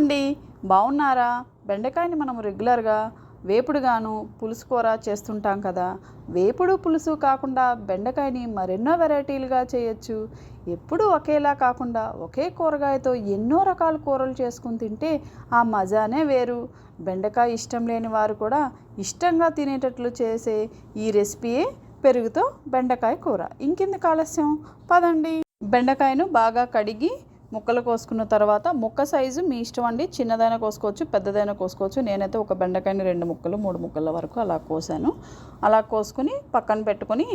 అండి బాగున్నారా బెండకాయని మనం రెగ్యులర్గా వేపుడుగాను పులుసు కూర చేస్తుంటాం కదా. వేపుడు పులుసు కాకుండా బెండకాయని మరెన్నో వెరైటీలుగా చేయొచ్చు. ఎప్పుడు ఒకేలా కాకుండా ఒకే కూరగాయతో ఎన్నో రకాల కూరలు చేసుకుని తింటే ఆ మజానే వేరు. బెండకాయ ఇష్టం లేని వారు కూడా ఇష్టంగా తినేటట్లు చేసే ఈ రెసిపీయే పెరుగుతో బెండకాయ కూర. ఇంకెందుకు ఆలస్యం? పదండి. బెండకాయను బాగా కడిగి ముక్కలు కోసుకున్న తర్వాత ముక్క సైజు మీ ఇష్టం అండి. చిన్నదైనా కోసుకోవచ్చు పెద్దదైనా కోసుకోవచ్చు. నేనైతే ఒక బెండకాయని రెండు ముక్కలు మూడు ముక్కల వరకు అలా కోసాను. అలా కోసుకుని పక్కన పెట్టుకొని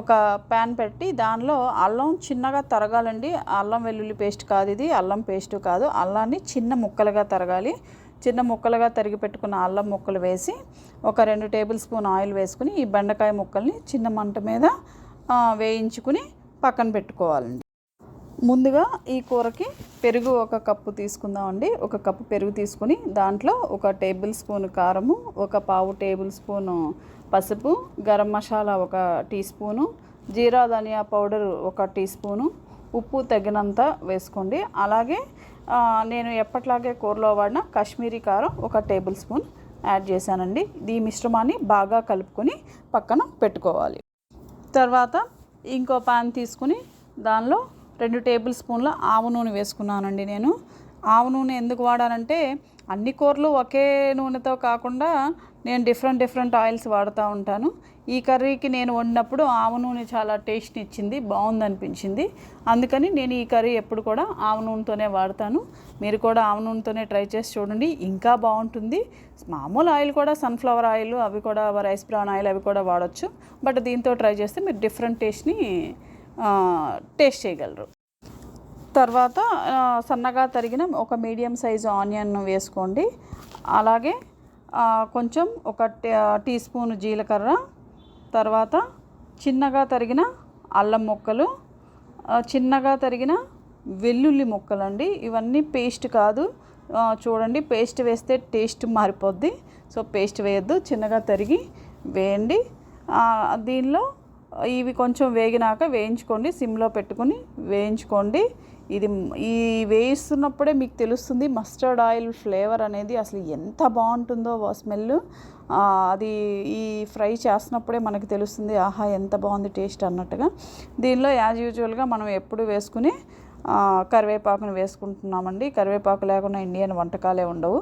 ఒక ప్యాన్ పెట్టి దానిలో అల్లం చిన్నగా తరగాలండి. అల్లం వెల్లుల్లి పేస్ట్ కాదు ఇది అల్లం పేస్ట్ కాదు. అల్లాన్ని చిన్న ముక్కలుగా తరగాలి. చిన్న ముక్కలుగా తరిగి పెట్టుకున్న అల్లం ముక్కలు వేసి ఒక రెండు టేబుల్ స్పూన్ ఆయిల్ వేసుకుని ఈ బెండకాయ ముక్కల్ని చిన్న మంట మీద వేయించుకుని పక్కన పెట్టుకోవాలండి. ముందుగా ఈ కూరకి పెరుగు ఒక కప్పు తీసుకుందామండి. ఒక కప్పు పెరుగు తీసుకుని దాంట్లో ఒక టేబుల్ స్పూన్ కారము ఒక పావు టేబుల్ స్పూను పసుపు గరం మసాలా ఒక టీ స్పూను జీరా ధనియా పౌడర్ ఒక టీ స్పూను ఉప్పు తగినంత వేసుకోండి. అలాగే నేను ఎప్పట్లాగే కూరలో వాడిన కాశ్మీరీ కారం ఒక టేబుల్ స్పూన్ యాడ్ చేశానండి. ఈ మిశ్రమాన్ని బాగా కలుపుకొని పక్కన పెట్టుకోవాలి. తర్వాత ఇంకో పాన్ తీసుకుని దానిలో రెండు టేబుల్ స్పూన్ల ఆవు నూనె వేసుకున్నానండి నేను. ఆవు నూనె ఎందుకు వాడానంటే అన్ని కూరలు ఒకే నూనెతో కాకుండా నేను డిఫరెంట్ డిఫరెంట్ ఆయిల్స్ వాడుతూ ఉంటాను. ఈ కర్రీకి నేను వండినప్పుడు ఆవు నూనె చాలా టేస్ట్ ఇచ్చింది బాగుంది అనిపించింది అందుకని నేను ఈ కర్రీ ఎప్పుడు కూడా ఆవు నూనెతోనే వాడతాను. మీరు కూడా ఆవు నూనెతోనే ట్రై చేసి చూడండి ఇంకా బాగుంటుంది. మామూలు ఆయిల్ కూడా సన్ఫ్లవర్ ఆయిల్ అవి కూడా రైస్ బ్రాన్ ఆయిల్ అవి కూడా వాడచ్చు. బట్ దీంతో ట్రై చేస్తే మీరు డిఫరెంట్ టేస్ట్ని టేస్ట్ చేయగలరు. తర్వాత సన్నగా తరిగిన ఒక మీడియం సైజు ఆనియన్ వేసుకోండి. అలాగే కొంచెం ఒక టీ- స్పూన్ జీలకర్ర తర్వాత చిన్నగా తరిగిన అల్లం ముక్కలు చిన్నగా తరిగిన వెల్లుల్లి ముక్కలండి. ఇవన్నీ పేస్ట్ కాదు. చూడండి పేస్ట్ వేస్తే టేస్ట్ మారిపోద్ది. సో పేస్ట్ వేయద్దు చిన్నగా తరిగి వేయండి. దీనిలో ఇవి కొంచెం వేగినాక వేయించుకోండి సిమ్లో పెట్టుకొని వేయించుకోండి. ఇది ఈ వేయిస్తున్నప్పుడే మీకు తెలుస్తుంది మస్టర్డ్ ఆయిల్ ఫ్లేవర్ అనేది అసలు ఎంత బాగుంటుందో స్మెల్ అది ఈ ఫ్రై చేస్తున్నప్పుడే మనకు తెలుస్తుంది ఆహా ఎంత బాగుంది టేస్ట్ అన్నట్టుగా. దీనిలో యాజ్ యూజువల్గా మనం ఎప్పుడు వేసుకుని కరివేపాకును కరివేపాకుని వేసుకుంటున్నామండి. కరివేపాకు లేకుండా ఇండియన్ వంటకాలే ఉండవు.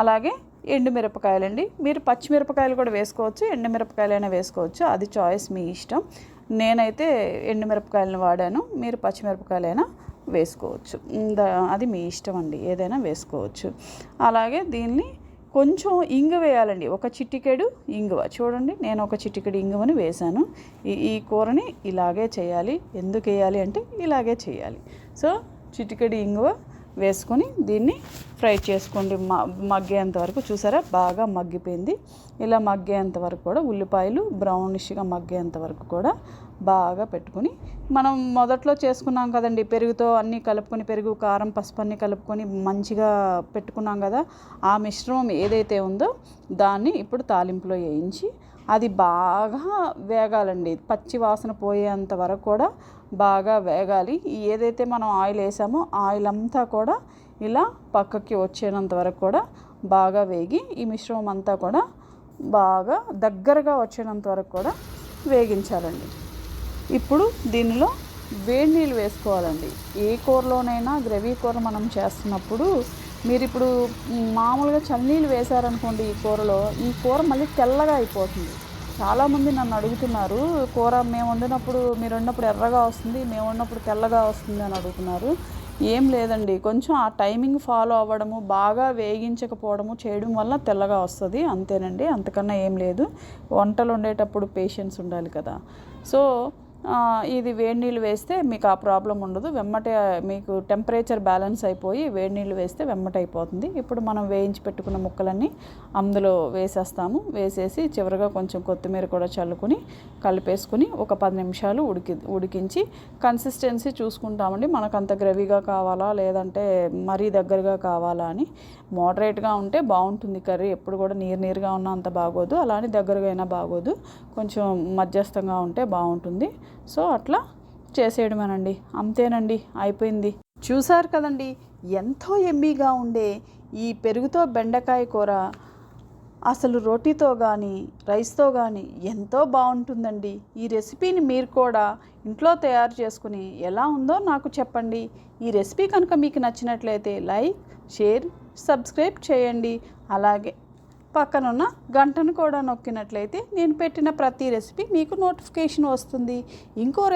అలాగే ఎండుమిరపకాయలండి. మీరు పచ్చిమిరపకాయలు కూడా వేసుకోవచ్చు ఎండుమిరపకాయలైనా వేసుకోవచ్చు. అది చాయిస్ మీ ఇష్టం. నేనైతే ఎండుమిరపకాయలను వాడాను. మీరు పచ్చిమిరపకాయలైనా వేసుకోవచ్చు. దా- అది మీ ఇష్టం అండి. ఏదైనా వేసుకోవచ్చు. అలాగే దీన్ని కొంచెం ఇంగు వేయాలండి. ఒక చిటికెడు ఇంగువ. చూడండి నేను ఒక చిటికెడు ఇంగువని వేశాను. ఈ ఈ కూరని ఇలాగే చేయాలి. ఎందుకు వేయాలి అంటే ఇలాగే చేయాలి. సో చిటికెడు ఇంగువ వేసుకొని దీన్ని ఫ్రై చేసుకోండి. మగ్గేంత వరకు చూసారా? బాగా మగ్గిపోయింది. ఇలా మగ్గేంత వరకు కూడా ఉల్లిపాయలు బ్రౌనిష్గా మగ్గేంత వరకు కూడా బాగా పెట్టుకుని మనం మొదట్లో చేసుకున్నాం కదండి. పెరుగుతో అన్నీ కలుపుకొని పెరుగు కారం పసుపు అన్నీ కలుపుకొని మంచిగా పెట్టుకున్నాం కదా. ఆ మిశ్రమం ఏదైతే ఉందో దాన్ని ఇప్పుడు తాలింపులో వేయించి అది బాగా వేగాలండి. పచ్చి వాసన పోయేంత వరకు కూడా బాగా వేగాలి. ఏదైతే మనం ఆయిల్ వేసామో ఆయిల్ అంతా కూడా ఇలా పక్కకి వచ్చేనంత వరకు కూడా బాగా వేగి ఈ మిశ్రమం అంతా కూడా బాగా దగ్గరగా వచ్చేనంత వరకు కూడా వేగించాలండి. ఇప్పుడు దీనిలో వేడి నీళ్ళు వేసుకోవాలండి. ఏ కూరలోనైనా గ్రవీ కూర మనం చేస్తున్నప్పుడు మీరు ఇప్పుడు మామూలుగా చన్నీళ్ళు వేశారనుకోండి ఈ కూరలో ఈ కూర మళ్ళీ తెల్లగా అయిపోతుంది. చాలామంది నన్ను అడుగుతున్నారు కూర మేము వండినప్పుడు మీరు వండినప్పుడు ఎర్రగా వస్తుంది మేము వండినప్పుడు తెల్లగా వస్తుంది అని అడుగుతున్నారు. ఏం లేదండి. కొంచెం ఆ టైమింగ్ ఫాలో అవ్వడము బాగా వేగించకపోవడము చేయడం వల్ల తెల్లగా వస్తుంది. అంతేనండి. అంతకన్నా ఏం లేదు. వంటలు వండేటప్పుడు పేషెన్స్ ఉండాలి కదా. సో ఇది వేడి నీళ్ళు వేస్తే మీకు ఆ ప్రాబ్లం ఉండదు. వెమ్మటే మీకు టెంపరేచర్ బ్యాలెన్స్ అయిపోయి వేడి నీళ్ళు వేస్తే వెమ్మట అయిపోతుంది. ఇప్పుడు మనం వేయించి పెట్టుకున్న ముక్కలన్నీ అందులో వేసేస్తాము. వేసేసి చివరిగా కొంచెం కొత్తిమీర కూడా చల్లుకొని కలిపేసుకుని ఒక పది నిమిషాలు ఉడికి ఉడికించి కన్సిస్టెన్సీ చూసుకుంటామండి. మనకు అంత గ్రవీగా కావాలా లేదంటే మరీ దగ్గరగా కావాలా అని మోడరేట్గా ఉంటే బాగుంటుంది. కర్రీ ఎప్పుడు కూడా నీరు నీరుగా ఉన్న అంత బాగోదు. అలానే దగ్గరగా అయినా బాగోదు. కొంచెం మధ్యస్థంగా ఉంటే బాగుంటుంది. సో అట్లా చేసేయడమేనండి. అంతేనండి అయిపోయింది. చూసారు కదండి ఎంతో ఎమ్మీగా ఉండే ఈ పెరుగుతో బెండకాయ కూర. అసలు రోటీతో కానీ రైస్తో కానీ ఎంతో బాగుంటుందండి. ఈ రెసిపీని మీరు కూడా ఇంట్లో తయారు చేసుకుని ఎలా ఉందో నాకు చెప్పండి. ఈ రెసిపీ కనుక మీకు నచ్చినట్లయితే లైక్ షేర్ సబ్స్క్రైబ్ చేయండి. అలాగే పక్కనున్న గంటను కూడా నొక్కినట్లయితే నేను పెట్టిన ప్రతి రెసిపీ మీకు నోటిఫికేషన్ వస్తుంది. ఇంకో